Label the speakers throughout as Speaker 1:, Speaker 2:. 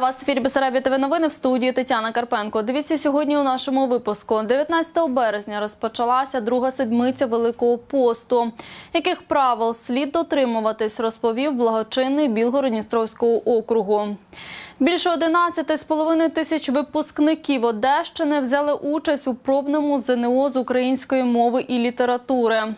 Speaker 1: Вітаю вас ефірі Бесарабі ТВ новини в студії Тетяна Карпенко. Дивіться сьогодні у нашому випуску. 19 березня розпочалася друга седмиця Великого посту. Яких правил слід дотримуватись, розповів благочинний Білгородністровського округу. Більше 11,5 тисяч випускників Одещини взяли участь у пробному ЗНО з української мови і літератури.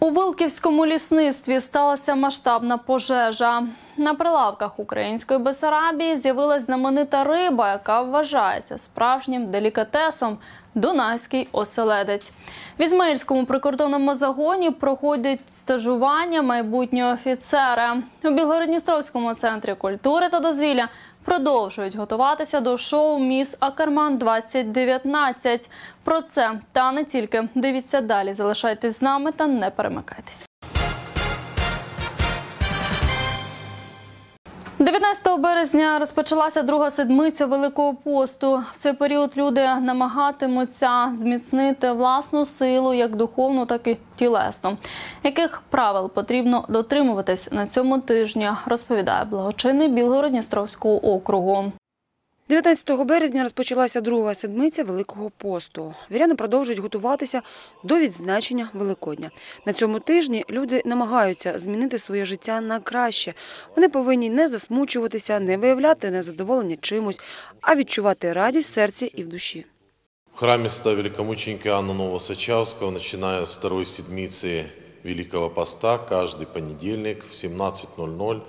Speaker 1: У Вилківському лісництві сталася масштабна пожежа. На прилавках української Бесарабії з'явилась знаменита риба, яка вважається справжнім делікатесом Дунайський оселедець. В Ізмаїльському прикордонному загоні проходять стажування майбутнього офіцера. У Білгородністровському центрі культури та дозвілля продовжують готуватися до шоу Міс Акерман 2019. Про це та не тільки дивіться далі. Залишайтесь з нами та не перемикайтесь. 19 березня розпочалася друга седмиця Великого посту. В цей період люди намагатимуться зміцнити власну силу, як духовну, так і тілесну. Яких правил потрібно дотримуватись на цьому тижні, розповідає благочинний Білгородністровського округу.
Speaker 2: 19 березня розпочалася друга седмиця Великого посту. Віряни продовжують готуватися до відзначення Великодня. На цьому тижні люди намагаються змінити своє життя на краще. Вони повинні не засмучуватися, не виявляти незадоволення чимось, а відчувати радість в серці і в душі.
Speaker 3: В храме ста великомученика Иоанна Новосочавского, начиная с второй седмицы Великого Поста, каждый понедельник в 17.00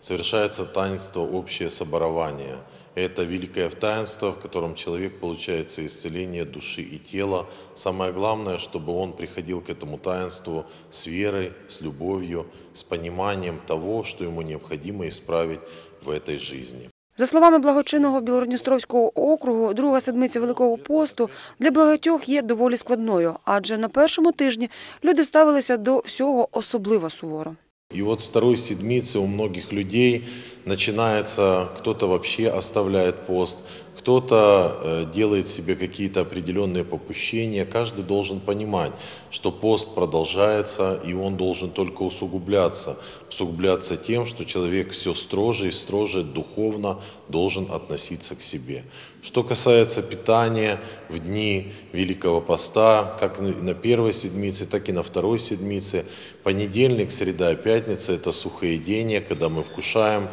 Speaker 3: совершается таинство «Общее соборование». Это великое таинство, в котором человек получает исцеление души и тела. Самое главное, чтобы он приходил к этому таинству с верой, с любовью, с пониманием того, что ему необходимо исправить в этой жизни.
Speaker 2: За словами благочинного Білородністровського округу, друга седмиця Великого посту для багатьох є доволі складною, адже на першому тижні люди ставилися до всього особливо суворо.
Speaker 3: И вот второй седмицы у многих людей начинается, кто-то вообще оставляет пост, кто-то э, делает себе какие-то определенные попущения. Каждый должен понимать, что пост продолжается, и он должен только усугубляться. Усугубляться тем, что человек все строже и строже духовно должен относиться к себе. Что касается питания в дни Великого Поста, как на первой седмице, так и на второй седмице, понедельник, среда и пятница – это сухоедение, когда мы вкушаем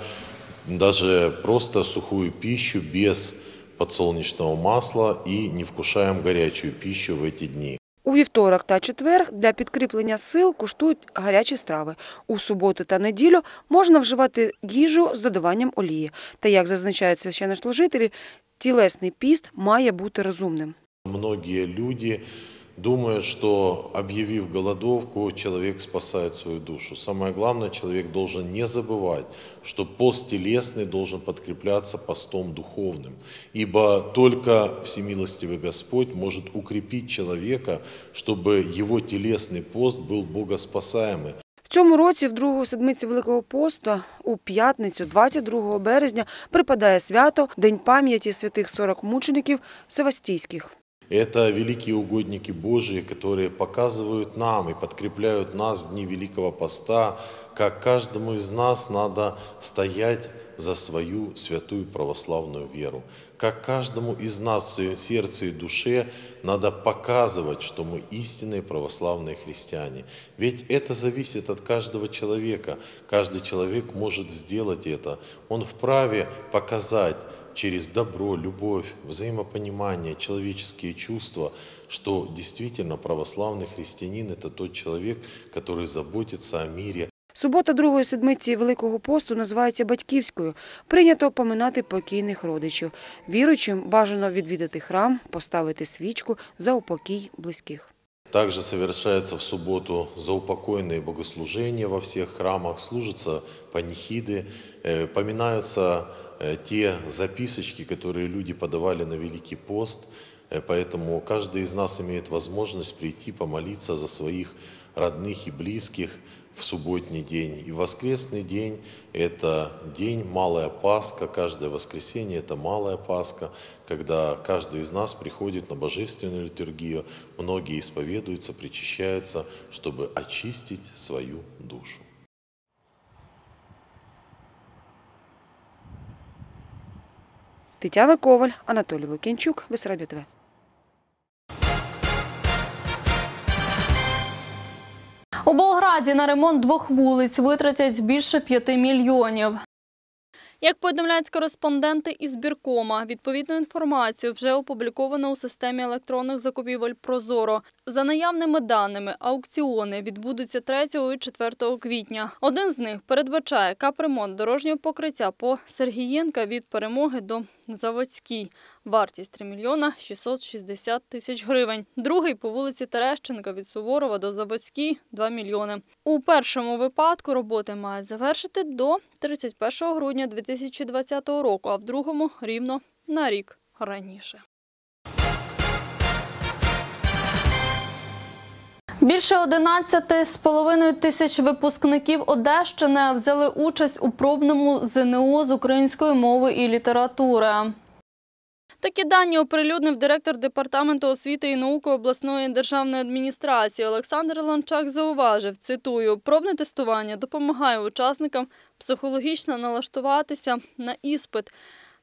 Speaker 3: даже просто сухую пищу без подсолнечного масла и не вкушаем горячую пищу в эти дни.
Speaker 2: У вівторок та четвер для підкріплення сил куштують гарячі страви. У суботу та неділю можна вживати їжу з додаванням олії. Та, як зазначають священнослужителі, тілесний піст має бути розумним.
Speaker 3: Многі люди думают, что объявив голодовку, человек спасает свою душу. Самое главное, человек должен не забывать, что пост телесный должен подкрепляться постом духовным. Ибо только Всемилостивый Господь может укрепить человека, чтобы его телесный пост был богоспасаемый.
Speaker 2: В цьому році, в другу седмицю Великого посту, у п'ятницю, 22 березня, припадає свято День пам'яті святих 40 мучеників Севастійських.
Speaker 3: Это великие угодники Божии, которые показывают нам и подкрепляют нас в дни Великого Поста, как каждому из нас надо стоять за свою святую православную веру. Как каждому из нас в своем сердце и душе надо показывать, что мы истинные православные христиане. Ведь это зависит от каждого человека. Каждый человек может сделать это. Он вправе показать через добро, любовь, взаимопонимание, человеческие чувства, что действительно православный христианин – это тот человек, который заботится о мире,
Speaker 2: Субота другої седмиці Великого посту називається батьківською. Прийнято поминати покійних родичів. Віруючим бажано відвідати храм, поставити свічку за упокій близьких.
Speaker 3: Также совершается в субботу заупокойные богослужения во всех храмах, служатся панихиды, э, поминаются э, те записочки, которые люди подавали на Великий пост. Э, Поэтому каждый из нас имеет возможность прийти помолиться за своих родных и близких в субботний день. И воскресный день – это день Малая Пасха. Каждое воскресенье – это Малая Пасха, когда каждый из нас приходит на божественную литургию. Многие исповедуются, причащаются, чтобы очистить свою душу.
Speaker 2: Тетяна Коваль, Анатолій Лукінчук, Бесарабія ТВ.
Speaker 1: У Болграді на ремонт двох вулиць витратять більше 5 мільйонів. Як повідомляють кореспонденти із Біркома, відповідну інформацію вже опубліковано у системі електронних закупівель Прозоро. За наявними даними, аукціони відбудуться 3 і 4 квітня. Один з них передбачає капремонт дорожнього покриття по Сергієнка від перемоги до Заводській. Вартість 3 мільйона 660 тисяч гривень. Другий по вулиці Терещенка від Суворова до Заводській 2 мільйони. У першому випадку роботи мають завершити до 31 грудня 2020 року, а в другому рівно на рік раніше. Більше 11,5 тисяч випускників Одещини взяли участь у пробному ЗНО з української мови і літератури. Такі дані оприлюднив директор департаменту освіти і науки обласної державної адміністрації Олександр Ланчак. Зауважив, цитую, пробне тестування допомагає учасникам психологічно налаштуватися на іспит.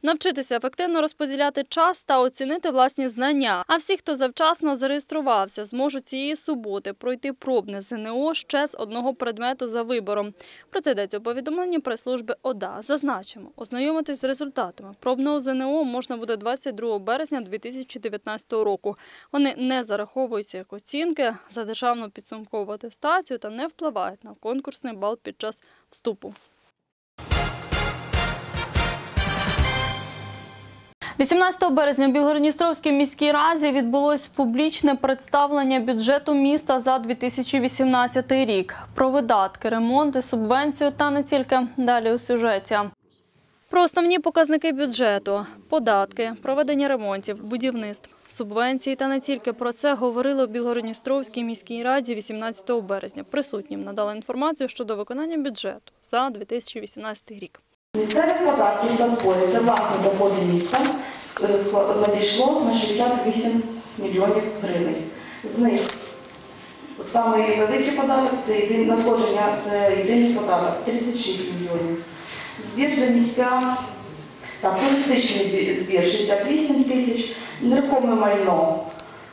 Speaker 1: Навчитися ефективно розподіляти час та оцінити власні знання. А всі, хто завчасно зареєструвався, зможуть цієї суботи пройти пробне ЗНО ще з одного предмету за вибором. Про це йдеться у повідомленні прес-служби ОДА. Зазначимо, ознайомитись з результатами пробного ЗНО можна буде 22 березня 2019 року. Вони не зараховуються як оцінки за державну підсумкову атестацію та не впливають на конкурсний бал під час вступу. 18 березня у Білгородністровській міській раді відбулось публічне представлення бюджету міста за 2018 рік. Про видатки, ремонти, субвенцію та не тільки далі у сюжеті. Про основні показники бюджету, податки, проведення ремонтів, будівництв, субвенції та не тільки про це говорили у Білгородністровській міській раді 18 березня. Присутнім надали інформацію щодо виконання бюджету за 2018 рік.
Speaker 4: Місцевих податків та зборів за власні доходи міста надійшло на 68 мільйонів гривень. З них самий великий податок це надходження, це єдиний податок 36 мільйонів. Збір за місця та туристичний збір 68 тисяч, нерухоме майно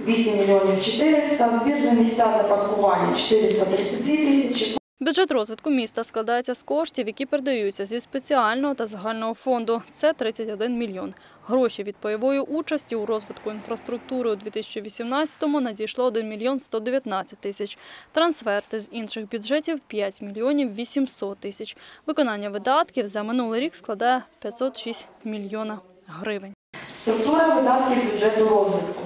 Speaker 4: 8 мільйонів 400, збір за місця для паркування 432 тисячі,
Speaker 1: Бюджет розвитку міста складається з коштів, які передаються зі спеціального та загального фонду. Це 31 мільйон. Гроші від пайової участі у розвитку інфраструктури у 2018-му надійшло 1 мільйон 119 тисяч. Трансферти з інших бюджетів 5 мільйонів 800 тисяч. Виконання видатків за минулий рік складає 506 мільйона гривень.
Speaker 4: Структура видатків бюджету розвитку.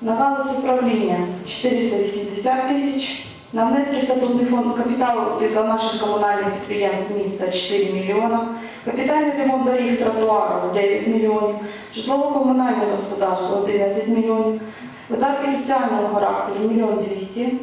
Speaker 4: На галузь управління 480 тисяч. На внески статутний фонд капіталу для наших комунальних підприємств міста 4 мільйона. Капітальний ремонт доріг тротуарів 9 мільйонів. Житлово-комунальне господарство 11 мільйонів. Видатки соціального характеру 1 мільйон 200.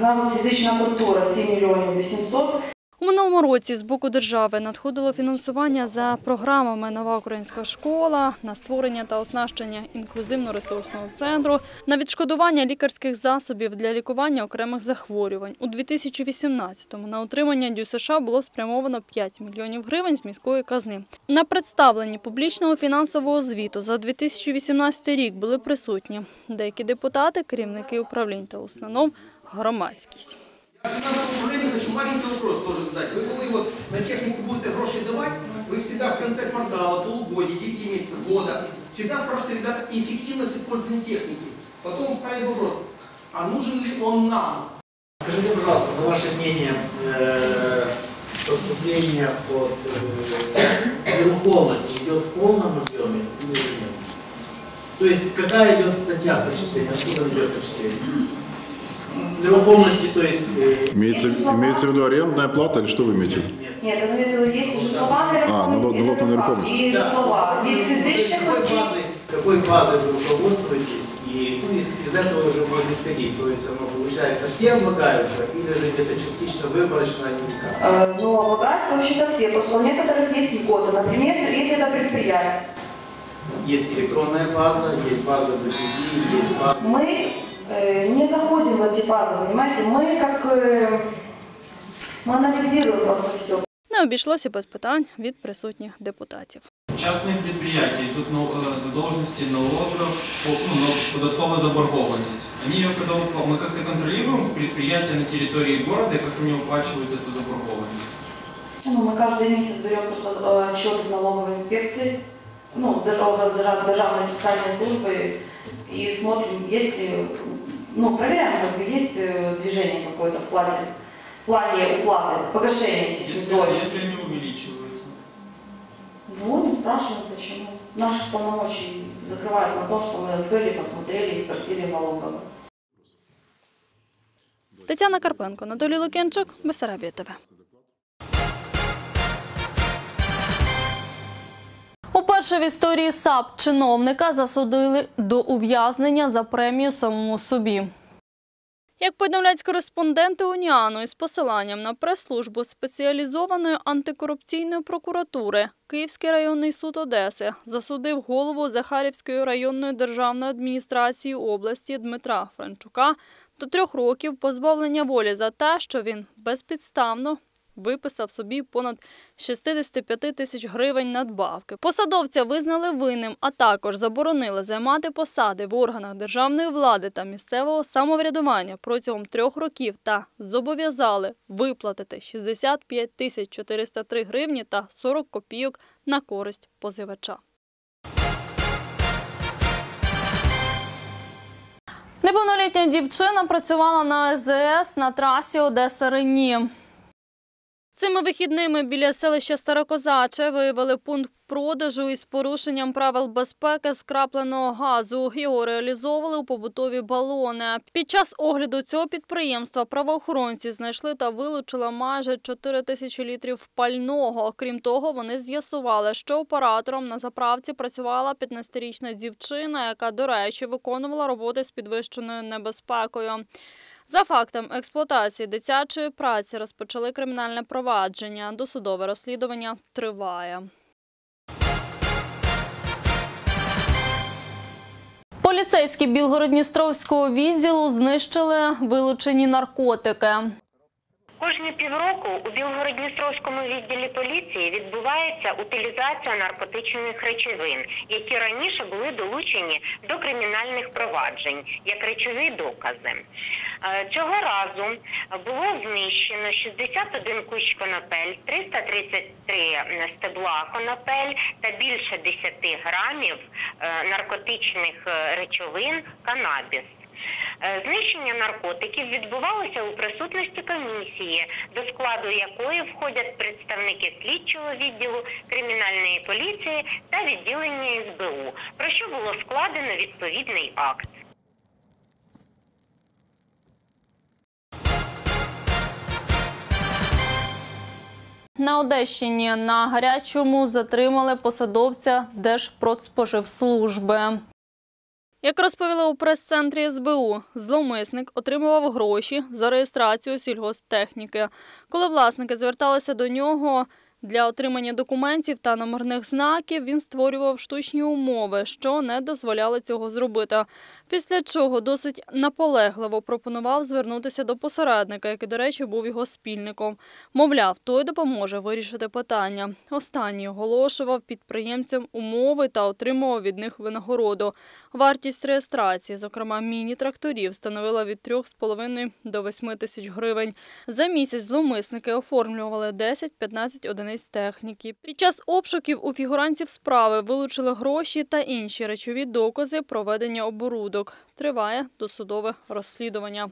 Speaker 4: Галузь фізична культура 7 мільйонів 800.
Speaker 1: У минулому році з боку держави надходило фінансування за програмами Нова українська школа на створення та оснащення інклюзивно-ресурсного центру, на відшкодування лікарських засобів для лікування окремих захворювань. У 2018-му на утримання ДЮСШ було спрямовано 5 мільйонів гривень з міської казни. На представленні публічного фінансового звіту за 2018 рік були присутні деякі депутати, керівники управлінь та установ, громадськість.
Speaker 5: Финансовое управление хочу маленький вопрос тоже задать. Вы коли вот на технику будете гроши давать, вы всегда в конце квартала, полугодия, 9 месяцев, года, всегда спрашиваете, ребята, эффективность использования техники. Потом ставит вопрос, а нужен ли он нам?
Speaker 6: Скажите, пожалуйста, на ваше мнение, э, поступление под э, нерухомость идет в полном объеме или нет? То есть какая идет статья отчисления, откуда идет отчисление? С нерухомости, то есть... э,
Speaker 7: Имеется, имеется в виду арендная плата или что вы имеете в виду?
Speaker 4: Нет, я имею в виду, есть житлова
Speaker 7: А, ну,
Speaker 4: нерухомість,
Speaker 7: налог на нерухомість.
Speaker 4: і житлова. Від фізичних
Speaker 6: какой
Speaker 4: осіб
Speaker 6: базой, какой базой вы руководствуетесь? И ну, из, из этого уже можно исходить. То есть оно получается, все облагаются или же где-то частично выборочно они никак?
Speaker 4: Э, Ну, облагаются вообще-то все, просто у некоторых есть льготы. Например, если это предприятие.
Speaker 6: Есть электронная база, есть база BTB, есть база...
Speaker 4: Мы э, не заходим в эти базы, понимаете? Мы как... э, мы анализируем просто все.
Speaker 1: Не обійшлося без питань від присутніх депутатів.
Speaker 8: частные предприятия, идут на- э, задолженности налогов, по- ну, на- податкова заборгованность. Они ее когда упла- мы как-то контролируем предприятия на территории города, и как они уплачивают эту заборгованность.
Speaker 4: Ну, мы каждый месяц берем просто э, отчет в налоговой инспекции, ну, держав- держав- державной фискальной службы и смотрим, есть ли, ну, проверяем, как бы, есть э, движение какое-то в плате, в плане уплаты, погашения этих
Speaker 8: Если,
Speaker 4: недоимок.
Speaker 8: если они увеличиваются.
Speaker 4: Звоним, спрашиваем, почему. Наши полномочия закрываются на то, что мы открыли, посмотрели и спросили налоговую.
Speaker 1: Тетяна Карпенко, Анатолій Лук'янчук, Бесарабія ТВ. Уперше в історії САП чиновника засудили до ув'язнення за премію самому собі. Як повідомляють кореспонденти Уніану із посиланням на прес-службу спеціалізованої антикорупційної прокуратури, Київський районний суд Одеси засудив голову Захарівської районної державної адміністрації області Дмитра Франчука до трьох років позбавлення волі за те, що він безпідставно виписав собі понад 65 тисяч гривень надбавки. Посадовця визнали винним, а також заборонили займати посади в органах державної влади та місцевого самоврядування протягом трьох років та зобов'язали виплатити 65 тисяч 403 гривні та 40 копійок на користь позивача. Неповнолітня дівчина працювала на СЗС на трасі Одеса-Рені. Цими вихідними біля селища Старокозаче виявили пункт продажу із порушенням правил безпеки скрапленого газу. Його реалізовували у побутові балони. Під час огляду цього підприємства правоохоронці знайшли та вилучили майже 4 тисячі літрів пального. Крім того, вони з'ясували, що оператором на заправці працювала 15-річна дівчина, яка, до речі, виконувала роботи з підвищеною небезпекою. За фактом експлуатації дитячої праці розпочали кримінальне провадження. Досудове розслідування триває. Поліцейські Білгородністровського відділу знищили вилучені наркотики.
Speaker 9: Кожні півроку у Білгородністровському відділі поліції відбувається утилізація наркотичних речовин, які раніше були долучені до кримінальних проваджень як речові докази. Е, Цього разу було знищено 61 кущ конопель, 333 стебла конопель та більше 10 грамів е, наркотичних е, речовин канабіс. Знищення наркотиків відбувалося у присутності комісії, до складу якої входять представники слідчого відділу кримінальної поліції та відділення СБУ, про що було складено відповідний акт.
Speaker 1: На Одещині на гарячому затримали посадовця Держпродспоживслужби. Як розповіли у прес-центрі СБУ, зловмисник отримував гроші за реєстрацію сільгосптехніки. Коли власники зверталися до нього для отримання документів та номерних знаків, він створював штучні умови, що не дозволяли цього зробити. Після чого досить наполегливо пропонував звернутися до посередника, який, до речі, був його спільником. Мовляв, той допоможе вирішити питання. Останній оголошував підприємцям умови та отримував від них винагороду. Вартість реєстрації, зокрема міні-тракторів, становила від 3,5 до 8 тисяч гривень. За місяць зловмисники оформлювали 10-15 одиниць техніки. Під час обшуків у фігурантів справи вилучили гроші та інші речові докази проведення оборудок. Триває досудове розслідування.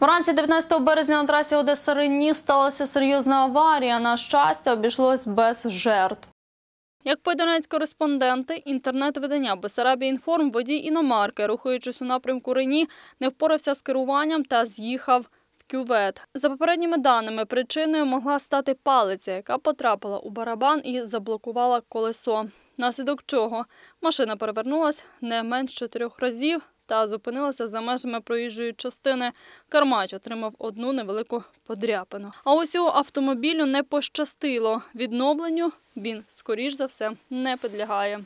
Speaker 1: Вранці 19 березня на трасі Одеса Рені сталася серйозна аварія. На щастя, обійшлось без жертв. Як повідомляють кореспонденти, інтернет-видання Бесарабія інформ водій іномарки, рухаючись у напрямку Рені, не впорався з керуванням та з'їхав в кювет. За попередніми даними, причиною могла стати палиця, яка потрапила у барабан і заблокувала колесо. Наслідок чого машина перевернулась не менш чотирьох разів та зупинилася за межами проїжджої частини. Кармач отримав одну невелику подряпину. А ось цього автомобілю не пощастило. Відновленню він, скоріш за все, не підлягає.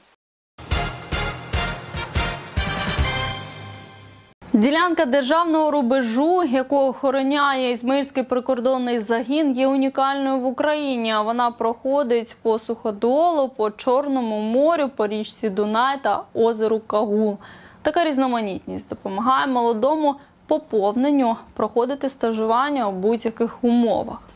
Speaker 1: Ділянка державного рубежу, яку охороняє Ізмаїльський прикордонний загін, є унікальною в Україні. Вона проходить по суходолу, по Чорному морю, по річці Дунай та озеру Кагул. Така різноманітність допомагає молодому поповненню проходити стажування у будь-яких умовах.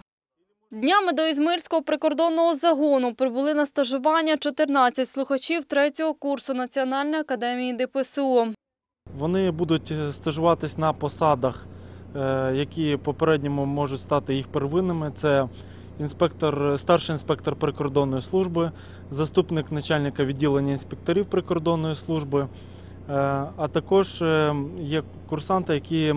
Speaker 1: Днями до Ізмирського прикордонного загону прибули на стажування 14 слухачів третього курсу Національної академії ДПСУ.
Speaker 10: Вони будуть е, стажуватись на посадах, е, які попередньому можуть стати їх первинними. Це інспектор, старший інспектор прикордонної служби, заступник начальника відділення інспекторів прикордонної служби, а також е, є курсанти, які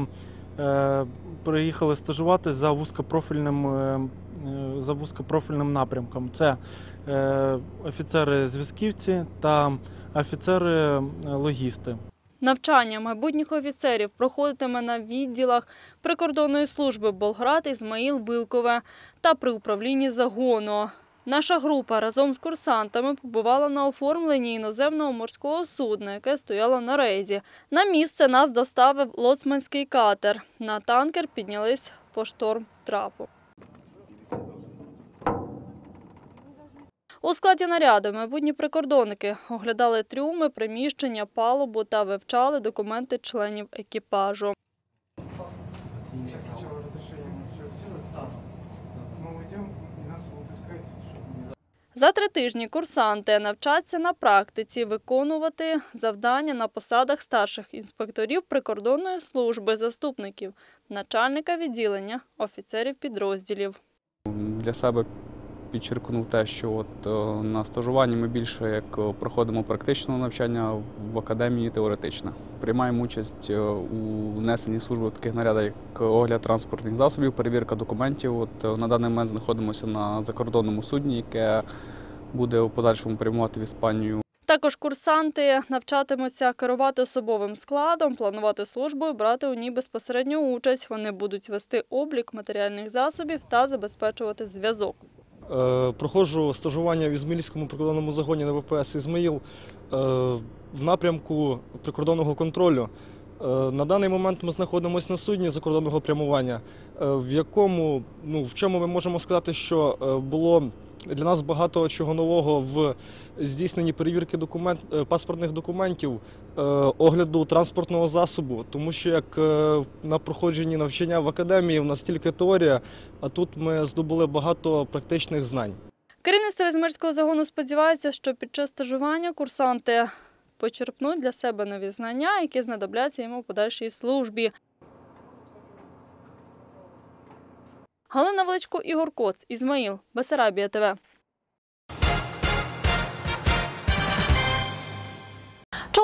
Speaker 10: е, приїхали стажуватись за вузькопрофільним, е, е, за вузькопрофільним напрямком. Це е, офіцери-зв'язківці та офіцери-логісти.
Speaker 1: Навчання майбутніх офіцерів проходитиме на відділах прикордонної служби Болград, Ізмаїл, Вилкове та при управлінні загону. Наша група разом з курсантами побувала на оформленні іноземного морського судна, яке стояло на рейзі. На місце нас доставив лоцманський катер. На танкер піднялись по шторм трапу. У складі наряду майбутні прикордонники оглядали трюми, приміщення, палубу та вивчали документи членів екіпажу. За три тижні курсанти навчаться на практиці виконувати завдання на посадах старших інспекторів прикордонної служби, заступників, начальника відділення, офіцерів підрозділів.
Speaker 11: для себе підчеркнув те, що от е, на стажуванні ми більше як е, проходимо практичне навчання в академії теоретичне. Приймаємо участь е, у несенні служби в таких нарядах, як огляд транспортних засобів, перевірка документів. От на даний момент знаходимося на закордонному судні, яке буде у подальшому прямувати в Іспанію
Speaker 1: Також курсанти навчатимуться керувати особовим складом, планувати службу і брати у ній безпосередню участь. Вони будуть вести облік матеріальних засобів та забезпечувати зв'язок.
Speaker 12: Е, Проходжу стажування в Ізмаїльському прикордонному загоні на ВПС Ізмаїл е, в напрямку прикордонного контролю. Е, На даний момент ми знаходимося на судні закордонного прямування, в якому ну в чому ми можемо сказати, що було для нас багато чого нового в здійсненні перевірки документ е, паспортних документів, е, огляду транспортного засобу, тому що як е, на проходженні навчання в академії в нас тільки теорія, а тут ми здобули багато практичних знань.
Speaker 1: Керівництво Ізмирського загону сподівається, що під час стажування курсанти почерпнуть для себе нові знання, які знадобляться йому у подальшій службі. Галина Величко, Ігор Коц, Ізмаїл, Бесарабія ТВ.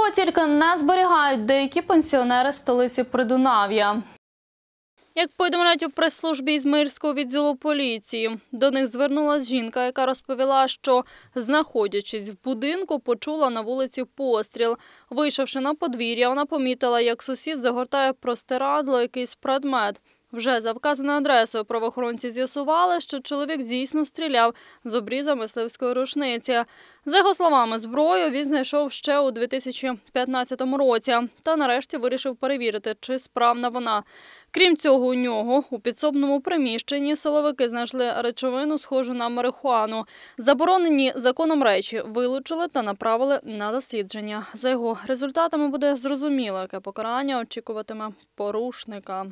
Speaker 1: Чого тільки не зберігають деякі пенсіонери столиці Придунав'я. Як повідомляють у прес-службі Ізмаїльського відділу поліції, до них звернулася жінка, яка розповіла, що, знаходячись в будинку, почула на вулиці постріл. Вийшовши на подвір'я, вона помітила, як сусід загортає простирадло якийсь предмет. Вже за вказаною адресою правоохоронці з'ясували, що чоловік дійсно стріляв з обріза мисливської рушниці. За його словами, зброю він знайшов ще у 2015 році та нарешті вирішив перевірити, чи справна вона. Крім цього, у нього у підсобному приміщенні силовики знайшли речовину, схожу на марихуану. Заборонені законом речі вилучили та направили на дослідження. За його результатами буде зрозуміло, яке покарання очікуватиме порушника.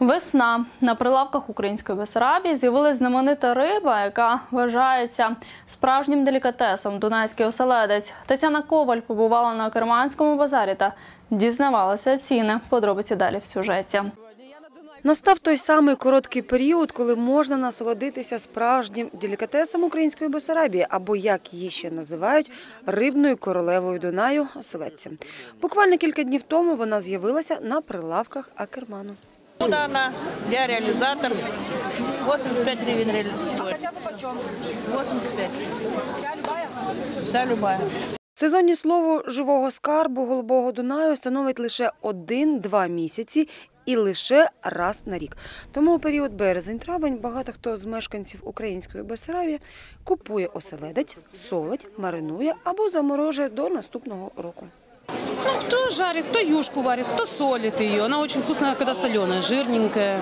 Speaker 1: Весна на прилавках української Бесарабії з'явилась знаменита риба, яка вважається справжнім делікатесом. Дунайський оселедець. Тетяна Коваль побувала на Керманському базарі та дізнавалася ціни. Подробиці далі в сюжеті.
Speaker 2: Настав той самий короткий період, коли можна насолодитися справжнім делікатесом української Бесарабії, або як її ще називають рибною королевою Дунаю оселедцем. Буквально кілька днів тому вона з'явилася на прилавках Акерману.
Speaker 13: Куда она? Я реализатор. 85 гривен реализует. 85. Вся любая? Вся любая.
Speaker 2: Сезонні слово живого скарбу голубого Дунаю становить лише один-два місяці і лише раз на рік. Тому у період березень-травень багато хто з мешканців української Бессарабії купує оселедець, солить, маринує або заморожує до наступного року.
Speaker 14: Ну, кто жарит, кто юшку варит, кто солит ее. Она очень вкусная, когда соленая, жирненькая.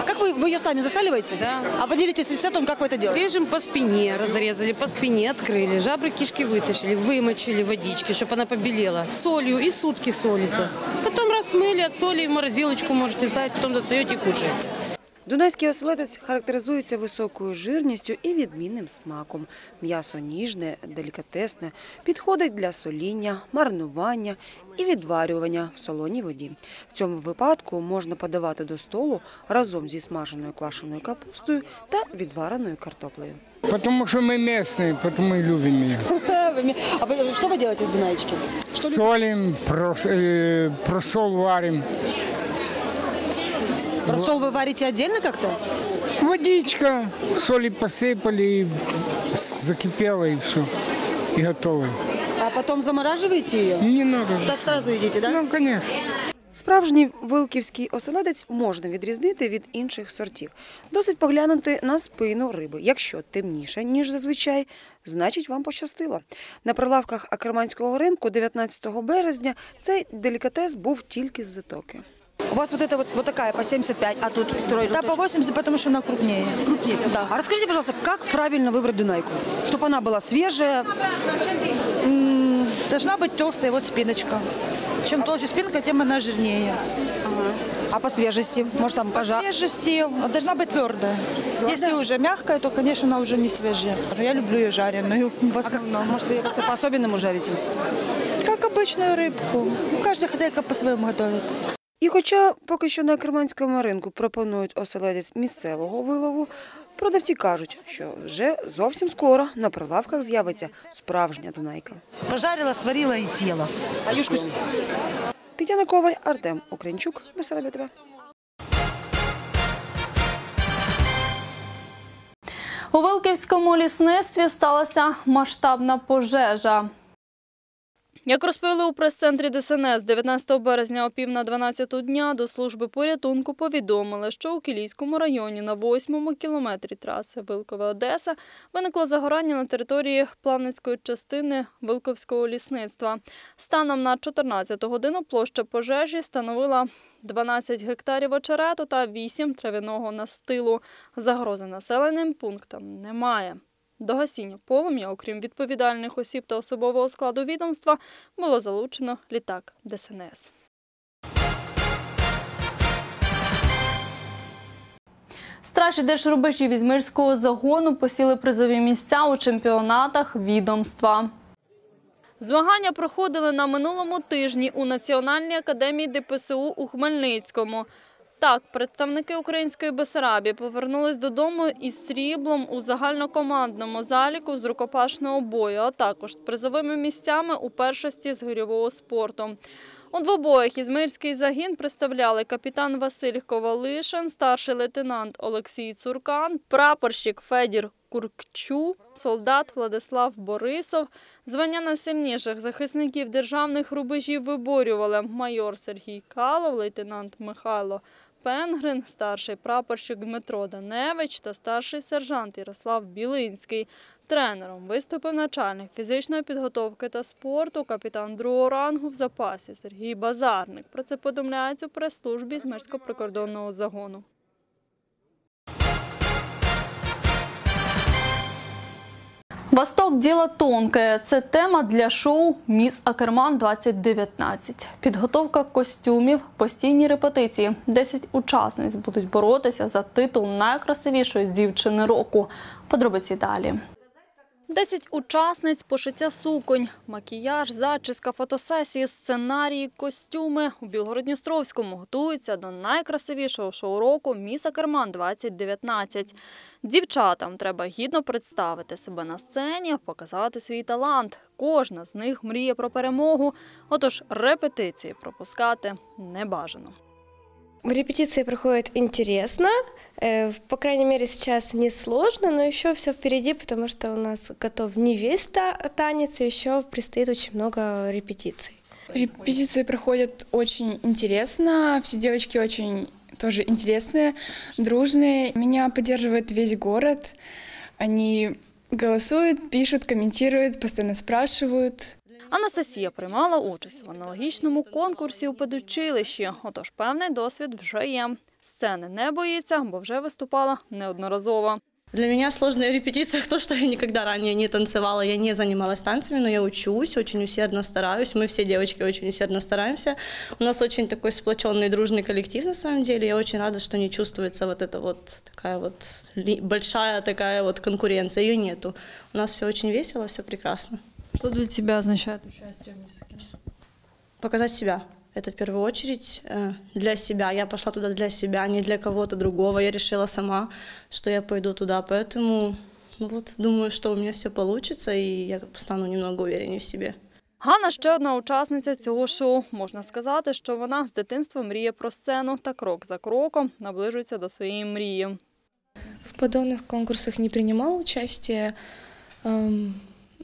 Speaker 15: А как вы, вы ее сами засаливаете?
Speaker 14: Да.
Speaker 15: А поделитесь рецептом, как вы это делаете?
Speaker 14: Режем по спине, разрезали, по спине открыли, жабры кишки вытащили, вымочили водички, чтобы она побелела. Солью и сутки солится. Потом размыли, отсоли в морозилочку можете ставить, потом достаете и кушаете.
Speaker 2: Дунайський оселедець характеризується високою жирністю і відмінним смаком. М'ясо ніжне, делікатесне, підходить для соління, маринування і відварювання в солоній воді. В цьому випадку можна подавати до столу разом зі смаженою квашеною капустою та відвареною картоплею.
Speaker 16: Потому что мы местные, потому и любим ее.
Speaker 15: А вы, что вы делаете с дунаечки?
Speaker 16: Солим, прос, э, просол варим.
Speaker 15: Рассол вы варите отдельно как-то?
Speaker 16: Водичка, соли посыпали, с- закипело и все. И готово.
Speaker 15: А потом замораживаете ее?
Speaker 16: Не надо.
Speaker 15: Так сразу едите, да?
Speaker 16: Ну, конечно.
Speaker 2: Справжній вилківський оселедець можна відрізнити від інших сортів. Досить поглянути на спину риби. Якщо темніше, ніж зазвичай, значить вам пощастило. На прилавках Акерманського ринку 19 березня цей делікатес був тільки з затоки.
Speaker 15: У вас вот это вот, вот такая по 75, а тут второй
Speaker 13: Да, по 80, потому что она крупнее.
Speaker 15: крупнее. Да. А расскажите, пожалуйста, как правильно выбрать дунайку? Чтобы она была свежая,
Speaker 13: М, Должна быть толстая вот спиночка. Чем толще спинка, тем она жирнее.
Speaker 15: а по свежести? Может там
Speaker 13: По
Speaker 15: пожар?
Speaker 13: свежести должна быть твердая. Если уже мягкая, то, конечно, она уже не свежая. Я люблю ее жареную в основном.
Speaker 15: Может, вы ее как-то по-особенному жарите?
Speaker 13: Как обычную рыбку. Ну, каждая хозяйка по-своему готовит.
Speaker 2: І хоча поки що на Керманському ринку пропонують оселедець місцевого вилову, продавці кажуть, що вже зовсім скоро на прилавках з'явиться справжня дунайка.
Speaker 13: Пожарила, сварила и съела.
Speaker 15: А юшку
Speaker 2: Тетяна Коваль, Артем Окренчук, Веселебе тебе.
Speaker 1: У Вилківському лісництві сталася масштабна пожежа. Як розповіли у прес-центрі ДСНС, 19 березня о пів на 12 дня до служби порятунку повідомили, що у Кілійському районі на 8 кілометрі траси Вилкове-Одеса виникло загорання на території плавницької частини Вилковського лісництва. Станом на 14 годину площа пожежі становила 12 гектарів очерету та 8 трав'яного настилу. Загрози населеним пунктам немає. До гасіння полум'я, окрім відповідальних осіб та особового складу відомства, було залучено літак ДСНС. Стражі держрубежів Ізмирського загону посіли призові місця у чемпіонатах відомства. Змагання проходили на минулому тижні у Національній академії ДПСУ у Хмельницькому. Так, представники української Бесарабії повернулись додому із сріблом у загальнокомандному заліку з рукопашного бою, а також з призовими місцями у першості з гирьового спорту. У двобоях ізмирський загін представляли капітан Василь Ковалишин, старший лейтенант Олексій Цуркан, прапорщик Федір Куркчу, солдат Владислав Борисов. Звання найсильніших захисників державних рубежів виборювали майор Сергій Калов, лейтенант Михайло Пенгрин, старший прапорщик Дмитро Даневич та старший сержант Ярослав Білинський. Тренером виступив начальник фізичної підготовки та спорту, капітан другого рангу в запасі Сергій Базарник. Про це повідомляється у прес-службі Змерського прикордонного загону. Восток діло тонке. Це тема для шоу Міс Акерман 2019. Підготовка костюмів, постійні репетиції. Десять учасниць будуть боротися за титул найкрасивішої дівчини року. Подробиці далі. Десять учасниць пошиття суконь, макіяж, зачіска, фотосесії, сценарії, костюми у Білгородністровському готуються до найкрасивішого шоу року Міс Акерман 2019. Дівчатам треба гідно представити себе на сцені, показати свій талант. Кожна з них мріє про перемогу, отож репетиції пропускати не бажано.
Speaker 17: Репетиции проходят интересно, э, по крайней мере сейчас не сложно, но еще все впереди, потому что у нас готов не весь та- танец, и еще предстоит очень много репетиций.
Speaker 18: Репетиции проходят очень интересно, все девочки очень тоже интересные, дружные. Меня поддерживает весь город. Они голосуют, пишут, комментируют, постоянно спрашивают.
Speaker 1: Анастасія приймала участь в аналогічному конкурсі у педучилищі, отож певний досвід вже є. Сцени не боїться, бо вже виступала неодноразово.
Speaker 19: Для меня сложно в репетициях то, что я никогда ранее не танцевала. Я не занималась танцами, но я учусь, очень усердно стараюсь. Мы все девочки очень усердно стараемся. У нас очень такой сплоченный, дружный коллектив на самом деле. Я очень рада, что не чувствуется вот эта вот такая вот ли- большая такая вот конкуренция. Ее нету. У нас все очень весело, все прекрасно.
Speaker 1: Что для тебя означает участие в мюзикле?
Speaker 19: Показать себя. Это в первую очередь э, для себя. Я пошла туда для себя, не для кого-то другого. Я решила сама, что я пойду туда. Поэтому ну вот, думаю, что у меня все получится, и я стану немного увереннее в себе.
Speaker 1: Ганна ще одна учасниця цього шоу. Можна сказати, що вона з дитинства мріє про сцену та крок за кроком наближується до своєї мрії.
Speaker 20: В подобных конкурсах не принимала участие.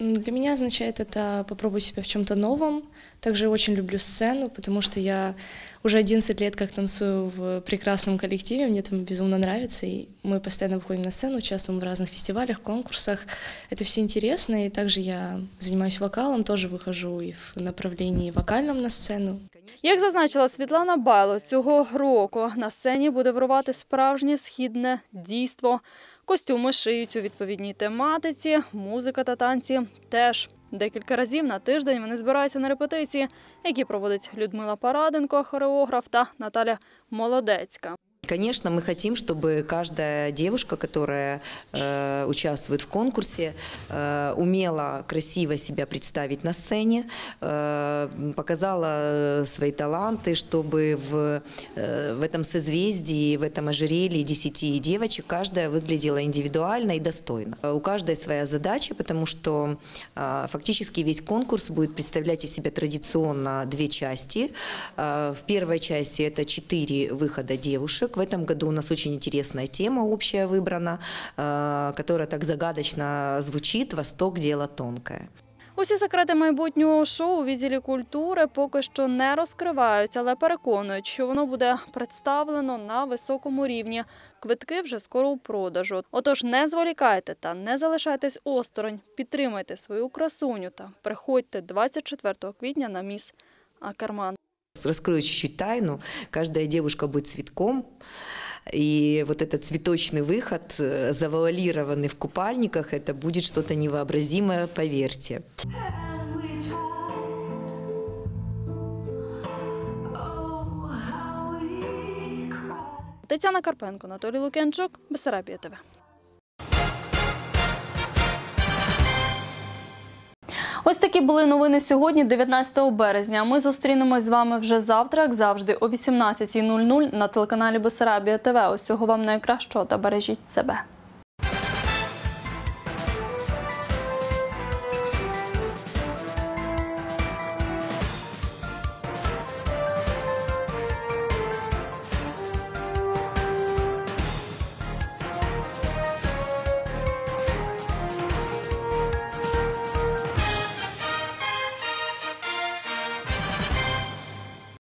Speaker 20: Эм, Для меня означает это попробовать себя в чем-то новом. Также очень люблю сцену, потому что я уже 11 лет как танцую в прекрасном коллективе, мне там безумно нравится, и мы постоянно выходим на сцену, участвуем в разных фестивалях, конкурсах. Это все интересно, и также я занимаюсь вокалом, тоже выхожу и в направлении вокальном на сцену.
Speaker 1: Як зазначила Світлана Байло, цього року на сцені буде вирувати справжнє східне дійство. Костюми шиють у відповідній тематиці, музика та танці теж. Декілька разів на тиждень вони збираються на репетиції, які проводить Людмила Параденко, хореограф та Наталя Молодецька.
Speaker 21: Конечно, мы хотим, чтобы каждая девушка, которая э, участвует в конкурсе, э, умела красиво себя представить на сцене, э, показала свои таланты, чтобы в, э, в этом созвездии, в этом ожерелье 10 девочек каждая выглядела индивидуально и достойно. У каждой своя задача, потому что э, фактически весь конкурс будет представлять из себя традиционно две части. Э, В первой части это четыре выхода девушек. В этом году у нас очень интересная тема общая выбрана, э, которая так загадочно звучит «Восток – дело тонкое».
Speaker 1: Усі секрети майбутнього шоу у відділі культури поки що не розкривають, але переконують, що воно буде представлено на високому рівні. Квитки вже скоро у продажу. Отож, не зволікайте та не залишайтесь осторонь. Підтримайте свою красуню та приходьте 24 квітня на міс Акерман.
Speaker 21: Раскрою чуть-чуть тайну. Каждая девушка будет цветком. И вот этот цветочный выход, э, завуалированный в купальниках, это будет что-то невообразимое, поверьте.
Speaker 1: Тетяна Карпенко, Анатолій Лук'янчук, Бесарабія ТВ. Ось такі були новини сьогодні, 19 березня. Ми зустрінемось з вами вже завтра, як завжди, о 18.00 на телеканалі Бесарабія ТВ. Усього вам найкращого та бережіть себе.